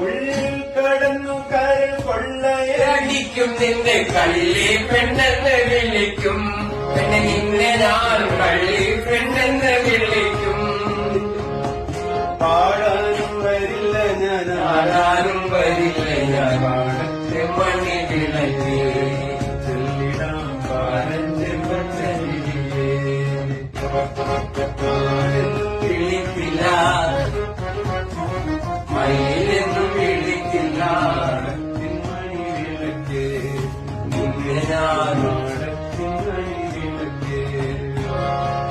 ഉള്ളിൽ കടന്നു കരൾ കൊള്ളയടി അടിക്കും നിന്റെ കള്ളി പെണ്ണെന്ന് വിളിക്കും. പിന്നെ നിന്നെ ഞാൻ കള്ളി പെണ്ണെന്ന് വിളിക്കും. പാടാനും വരില്ല ഞാൻ ആടാനും വരില്ല ഞാൻ പാടത്തെ മണി വിളക്കി ചൊല്ലിടാം പാടത്തെ മണ്ണിലെ